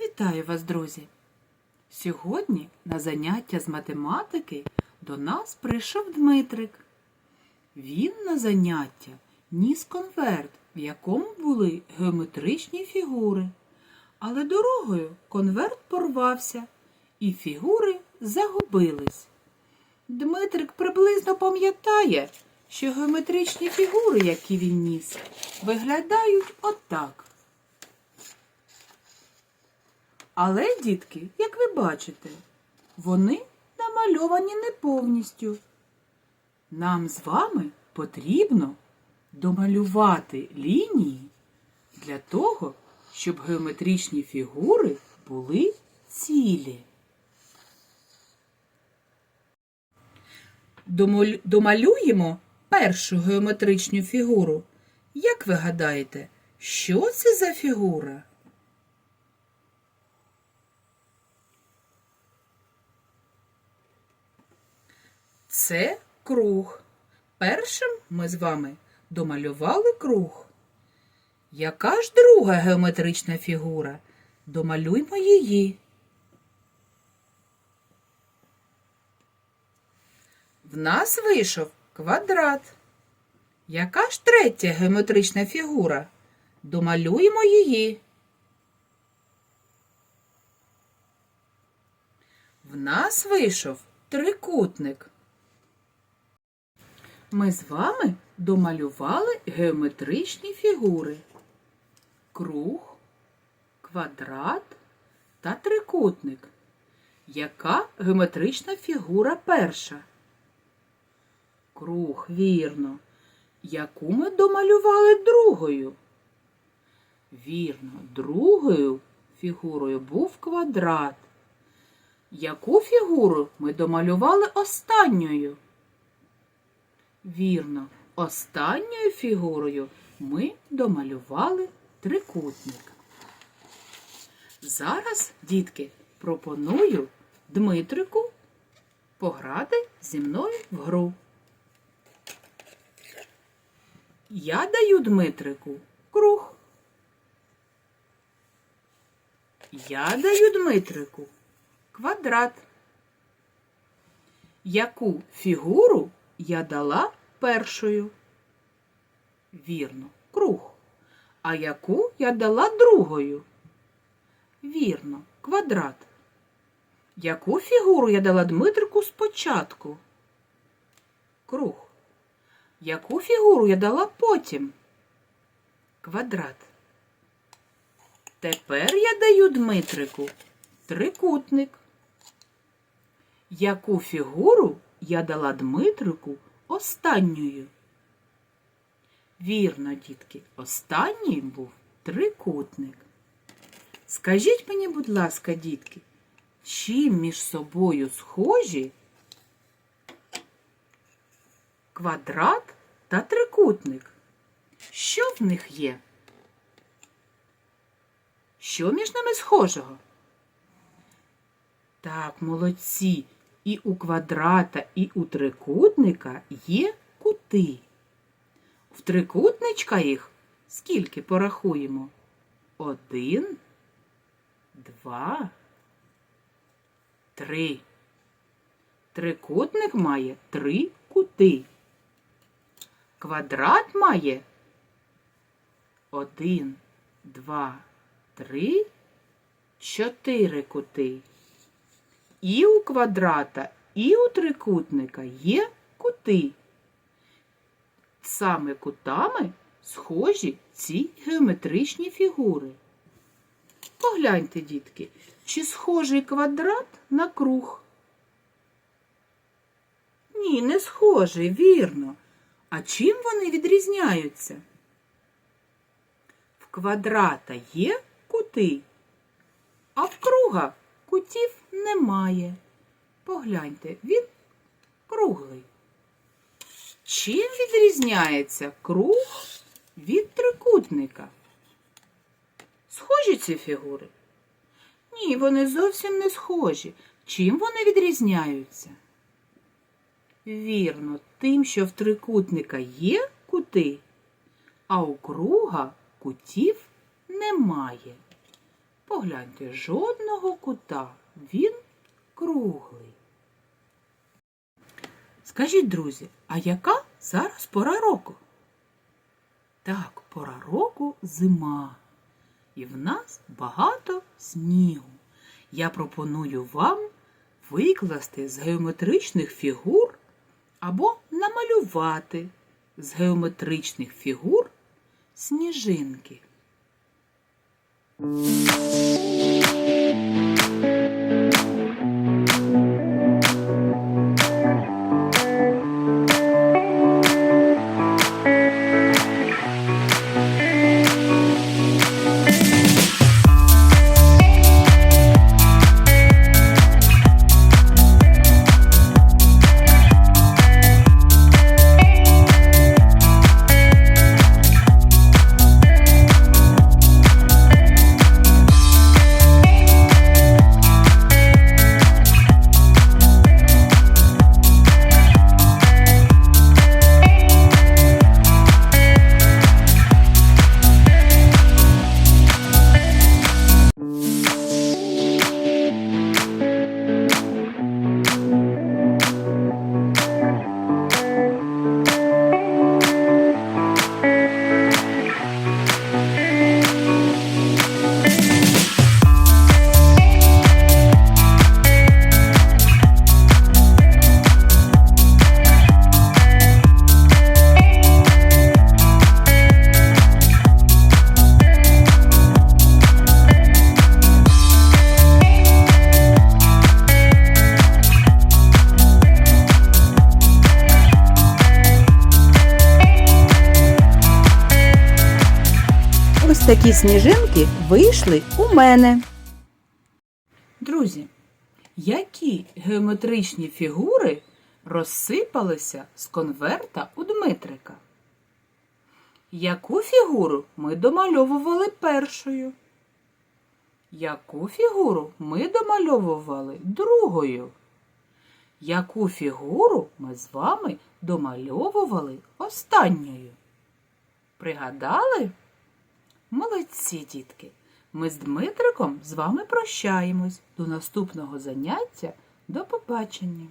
Вітаю вас, друзі! Сьогодні на заняття з математики до нас прийшов Дмитрик. Він на заняття ніс конверт, в якому були геометричні фігури. Але дорогою конверт порвався, і фігури загубились. Дмитрик приблизно пам'ятає, що геометричні фігури, які він ніс, виглядають отак. Але, дітки, як ви бачите, вони намальовані не повністю. Нам з вами потрібно домалювати лінії для того, щоб геометричні фігури були цілі. Домалюємо першу геометричну фігуру. Як ви гадаєте, що це за фігура? Це круг. Першим ми з вами домалювали круг. Яка ж друга геометрична фігура? Домалюймо її. В нас вийшов квадрат. Яка ж третя геометрична фігура? Домалюємо її. В нас вийшов трикутник. Ми з вами домалювали геометричні фігури. Круг, квадрат та трикутник. Яка геометрична фігура перша? Круг, вірно. Яку ми домалювали другою? Вірно, другою фігурою був квадрат. Яку фігуру ми домалювали останньою? Вірно, останньою фігурою ми домалювали трикутник. Зараз, дітки, пропоную Дмитрику пограти зі мною в гру. Я даю Дмитрику круг. Я даю Дмитрику квадрат. Яку фігуру я дала першою? Вірно, круг. А яку я дала другою? Вірно, квадрат. Яку фігуру я дала Дмитрику спочатку? Круг. Яку фігуру я дала потім? Квадрат. Тепер я даю Дмитрику трикутник. Яку фігуру я дала Дмитрику останньою? Вірно, дітки, останній був трикутник. Скажіть мені, будь ласка, дітки, чим між собою схожі квадрат та трикутник? Що в них є? Що між ними схожого? Так, молодці. І у квадрата, і у трикутника є кути. В трикутничка їх скільки порахуємо? Один, два, три. Трикутник має три кути. Квадрат має один, два, три, чотири кути. І у квадрата, і у трикутника є кути. Саме кутами схожі ці геометричні фігури. Погляньте, дітки, чи схожий квадрат на круг? Ні, не схожий, вірно. А чим вони відрізняються? В квадрата є кути, а в круга кутів немає. Погляньте, він круглий. Чим відрізняється круг від трикутника? Схожі ці фігури? Ні, вони зовсім не схожі. Чим вони відрізняються? Вірно, тим, що в трикутника є кути, а у круга кутів немає. Погляньте, жодного кута. Він круглий. Скажіть, друзі, а яка зараз пора року? Так, пора року зима. І в нас багато снігу. Я пропоную вам викласти з геометричних фігур або намалювати з геометричних фігур сніжинки. Thank you. Ось такі сніжинки вийшли у мене. Друзі, які геометричні фігури розсипалися з конверта у Дмитрика? Яку фігуру ми домальовували першою? Яку фігуру ми домальовували другою? Яку фігуру ми з вами домальовували останньою? Пригадали? Молодці, дітки! Ми з Дмитриком з вами прощаємось. До наступного заняття. До побачення!